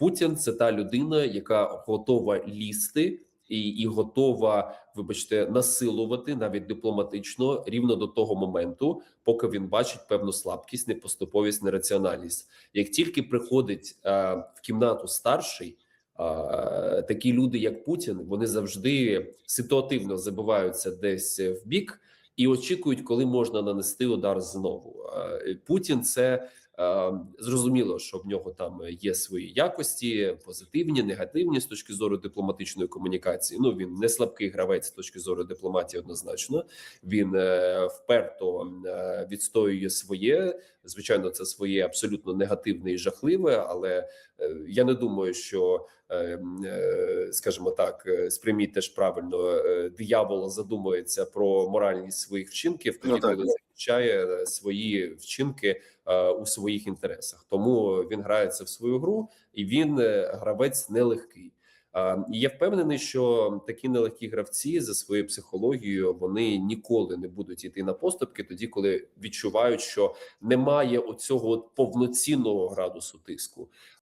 Путін це та людина, яка готова лізти і, і готова, вибачте, насилувати навіть дипломатично рівно до того моменту, поки він бачить певну слабкість, непоступовість, нераціональність. Як тільки приходить е, в кімнату старший. е, Такі люди, як Путін, вони завжди ситуативно забиваються десь в бік і очікують, коли можна нанести удар знову. Е, Путін це зрозуміло, що в нього там є свої якості, позитивні, негативні з точки зору дипломатичної комунікації. Ну він не слабкий гравець з точки зору дипломатії, однозначно. Він е, вперто е, відстоює своє. Звичайно, це своє абсолютно негативне і жахливе, але е, я не думаю, що е, е, скажімо так, е, сприйміть теж правильно. е, Диявол задумується про моральність своїх вчинків, тоді Ну, коли захищає е, свої вчинки е, у своїх інтересах. Тому він грається в свою гру, і він е, гравець нелегкий. І я впевнений, що такі нелегкі гравці за своєю психологією вони ніколи не будуть йти на поступки, тоді коли відчувають, що немає оцього повноцінного градусу тиску.